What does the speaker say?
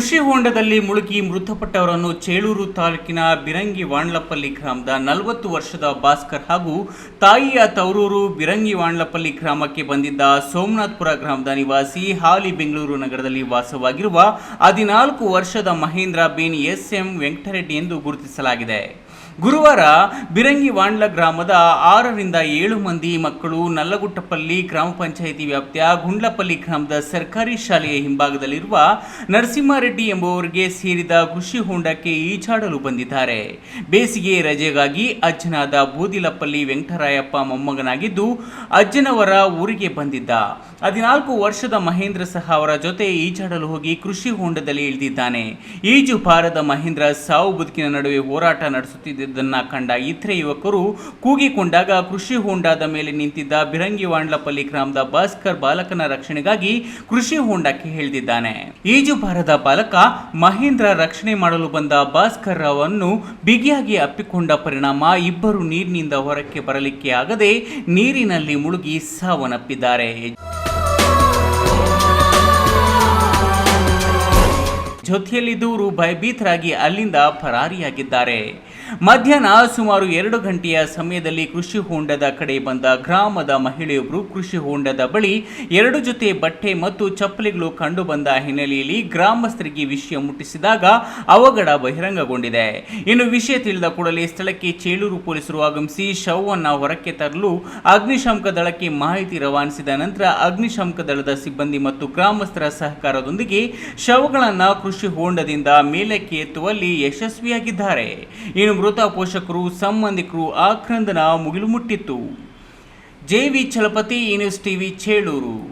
ಕೃಷಿ ಹೊಂಡದಲ್ಲಿ ಮುಳುಗಿ ಮೃತಪಟ್ಟವರನ್ನು ಚೇಳೂರು ತಾಲೂಕಿನ ಬಿರಂಗಿ ವಾಣ್ಲಪಲ್ಲಿ ಗ್ರಾಮದ ನಲವತ್ತು ವರ್ಷದ ಭಾಸ್ಕರ್ ಹಾಗೂ ತಾಯಿಯ ತವರೂರು ಬಿರಂಗಿ ವಾಣ್ಲಪಲ್ಲಿ ಗ್ರಾಮಕ್ಕೆ ಬಂದಿದ್ದ ಸೋಮನಾಥ್ಪುರ ಗ್ರಾಮದ ನಿವಾಸಿ ಹಾಲಿ ಬೆಂಗಳೂರು ನಗರದಲ್ಲಿ ವಾಸವಾಗಿರುವ ಹದಿನಾಲ್ಕು ವರ್ಷದ ಮಹೇಂದ್ರ ಬೇನ್ ಎಸ್ ಎಂ ವೆಂಕಟರೆಡ್ಡಿ ಎಂದು ಗುರುತಿಸಲಾಗಿದೆ. ಗುರುವಾರ ಬಿರಂಗಿ ವಾಂಡ್ಲ ಗ್ರಾಮದ ಆರರಿಂದ ಏಳು ಮಂದಿ ಮಕ್ಕಳು ನಲ್ಲಗುಟ್ಟಪಲ್ಲಿ ಗ್ರಾಮ ಪಂಚಾಯಿತಿ ವ್ಯಾಪ್ತಿಯ ಗುಂಡ್ಲಪಲ್ಲಿ ಗ್ರಾಮದ ಸರ್ಕಾರಿ ಶಾಲೆಯ ಹಿಂಭಾಗದಲ್ಲಿರುವ ನರಸಿಂಹಾರೆಡ್ಡಿ ಎಂಬುವರಿಗೆ ಸೇರಿದ ಕೃಷಿ ಹೊಂಡಕ್ಕೆ ಈಜಾಡಲು ಬಂದಿದ್ದಾರೆ. ಬೇಸಿಗೆ ರಜೆಗಾಗಿ ಅಜ್ಜನಾದ ಬೂದಿಲಪ್ಪಲ್ಲಿ ವೆಂಕಟರಾಯಪ್ಪ ಮೊಮ್ಮಗನಾಗಿದ್ದು, ಅಜ್ಜನವರ ಊರಿಗೆ ಬಂದಿದ್ದ. ಹದಿನಾಲ್ಕು ವರ್ಷದ ಮಹೇಂದ್ರ ಸಹ ಅವರ ಜೊತೆ ಈಜಾಡಲು ಹೋಗಿ ಕೃಷಿ ಹೊಂಡದಲ್ಲಿ ಇಳಿದಿದ್ದಾನೆ. ಈಜು ಪಾರದ ಮಹೇಂದ್ರ ಸಾವು ಬದುಕಿನ ನಡುವೆ ಹೋರಾಟ ನಡೆಸುತ್ತಿದ್ದುದನ್ನು ಕಂಡ ಇತರೆ ಯುವಕರು ಕೂಗಿಕೊಂಡಾಗ ಕೃಷಿ ಹೊಂಡದ ಮೇಲೆ ನಿಂತಿದ್ದ ಬಿರಂಗಿ ವಾಂಡ್ಲಪಲ್ಲಿ ಗ್ರಾಮದ ಭಾಸ್ಕರ್ ಬಾಲಕನ ರಕ್ಷಣೆಗಾಗಿ ಕೃಷಿ ಹೊಂಡಕ್ಕೆ ಇಳಿದಿದ್ದಾನೆ. ಈಜು ಪಾರದ ಬಾಲಕ ಮಹೇಂದ್ರ ರಕ್ಷಣೆ ಮಾಡಲು ಬಂದ ಭಾಸ್ಕರ್ ಅವನ್ನು ಬಿಗಿಯಾಗಿ ಅಪ್ಪಿಕೊಂಡ ಪರಿಣಾಮ ಇಬ್ಬರು ನೀರಿನಿಂದ ಹೊರಕ್ಕೆ ಬರಲಿಕ್ಕೆ ಆಗದೆ ನೀರಿನಲ್ಲಿ ಮುಳುಗಿ ಸಾವನ್ನಪ್ಪಿದ್ದಾರೆ. ಜೊತೆಯಲ್ಲಿದ್ದವರು ಭಯಭೀತರಾಗಿ ಅಲ್ಲಿಂದ ಪರಾರಿಯಾಗಿದ್ದಾರೆ. ಮಧ್ಯಾಹ್ನ ಸುಮಾರು ಎರಡು ಗಂಟೆಯ ಸಮಯದಲ್ಲಿ ಕೃಷಿ ಹೊಂಡದ ಕಡೆ ಬಂದ ಗ್ರಾಮದ ಮಹಿಳೆಯೊಬ್ಬರು ಕೃಷಿ ಹೊಂಡದ ಬಳಿ ಎರಡು ಜೊತೆ ಬಟ್ಟೆ ಮತ್ತು ಚಪ್ಪಲಿಗಳು ಕಂಡು ಬಂದ ಹಿನ್ನೆಲೆಯಲ್ಲಿ ಗ್ರಾಮಸ್ಥರಿಗೆ ವಿಷಯ ಮುಟ್ಟಿಸಿದಾಗ ಅವಘಡ ಬಹಿರಂಗಗೊಂಡಿದೆ. ಇನ್ನು ವಿಷಯ ತಿಳಿದ ಕೂಡಲೇ ಸ್ಥಳಕ್ಕೆ ಚೇಳೂರು ಪೊಲೀಸರು ಆಗಮಿಸಿ ಶವವನ್ನು ಹೊರಕ್ಕೆ ತರಲು ಅಗ್ನಿಶಾಮಕ ದಳಕ್ಕೆ ಮಾಹಿತಿ ರವಾನಿಸಿದ ನಂತರ ಅಗ್ನಿಶಾಮಕ ದಳದ ಸಿಬ್ಬಂದಿ ಮತ್ತು ಗ್ರಾಮಸ್ಥರ ಸಹಕಾರದೊಂದಿಗೆ ಶವಗಳನ್ನು ಕೃಷಿ ಹೊಂಡದಿಂದ ಮೇಲಕ್ಕೆ ಎತ್ತುವಲ್ಲಿ ಯಶಸ್ವಿಯಾಗಿದ್ದಾರೆ. ಇನ್ನು ಮೃತ ಪೋಷಕರು, ಸಂಬಂಧಿಕರು ಆಕ್ರಂದನ ಮುಗಿಲು ಮುಟ್ಟಿತ್ತು. ಜೆ ವಿ ಚಲಪತಿ ಈ ನ್ಯೂಸ್ ಟಿವಿ, ಚೇಳೂರು.